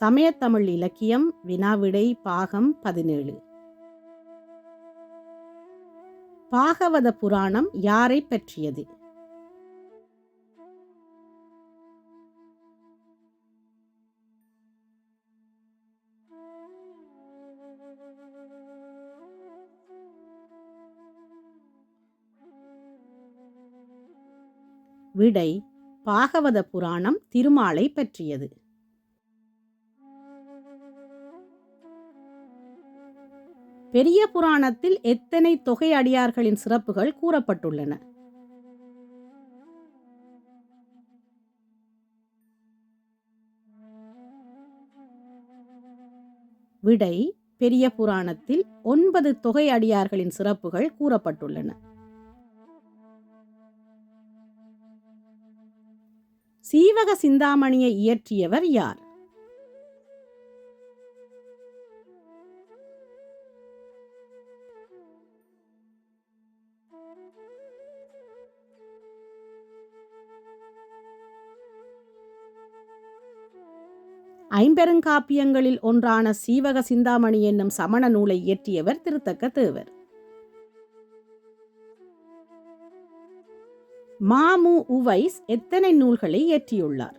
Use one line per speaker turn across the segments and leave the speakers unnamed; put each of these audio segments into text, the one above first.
சமயத்தமிழ் இலக்கியம் வினாவிடை பாகம் பதினேழு. பாகவத புராணம் யாரை பற்றியது? விடை பாகவத புராணம் திருமாலை பற்றியது. பெரிய புராணத்தில் எத்தனை தொகை அடியார்களின் சிறப்புகள் கூறப்பட்டுள்ளன? விடை பெரிய புராணத்தில் ஒன்பது தொகை அடியார்களின் சிறப்புகள் கூறப்பட்டுள்ளன. சீவக சிந்தாமணியை இயற்றியவர் யார்? ஐம்பெருங்காப்பியங்களில் ஒன்றான சீவக சிந்தாமணி என்னும் சமண நூலை இயற்றியவர் திருத்தக்க தேவர். மாமு உவைஸ் எத்தனை நூல்களை இயற்றியுள்ளார்?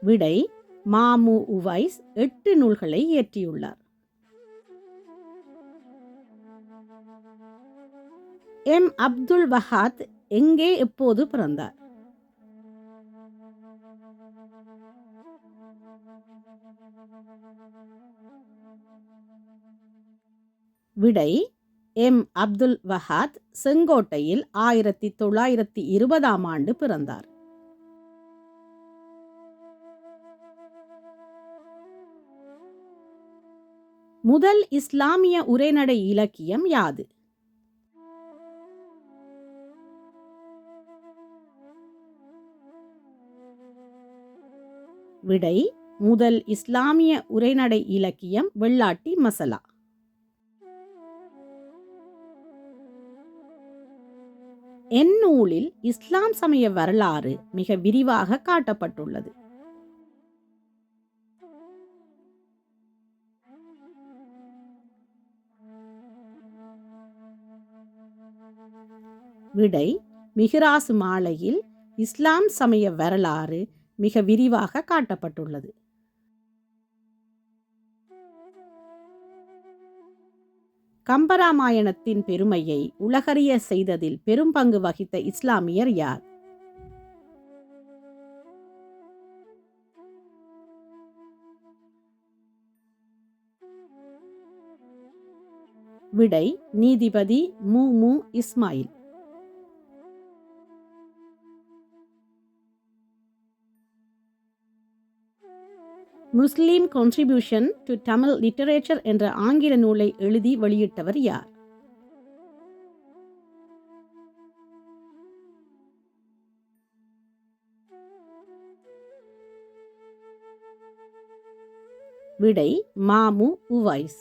விடை மாமு உவைஸ் எட்டு நூல்களை இயற்றியுள்ளார். எம் அப்துல் வஹாத் எங்கே எப்போது பிறந்தார்? விடை எம் அப்துல் வஹாத் செங்கோட்டையில் ஆயிரத்தி தொள்ளாயிரத்தி இருபதாம் ஆண்டு பிறந்தார். முதல் இஸ்லாமிய உரைநடை இலக்கியம் யாது? விடை முதல் இஸ்லாமிய உரைநடை இலக்கியம் வெள்ளாட்டி மசலா. என் நூலில் இஸ்லாம் சமய வரலாறு மிக விரிவாக காட்டப்பட்டுள்ளது. விடை மிகராசு மாலையில் இஸ்லாம் சமய வரலாறு மிக விரிவாக காட்டப்பட்டுள்ளது. கம்பராமாயணத்தின் பெருமையை உலகறிய செய்ததில் பெரும் பங்கு வகித்த இஸ்லாமியர் யார்? விடை நீதிபதி மு மு Ismail. Muslim contribution to Tamil literature என்ற ஆங்கில நூலை எழுதி வெளியிட்டவர் யார்? விடை மாமு உவைஸ்.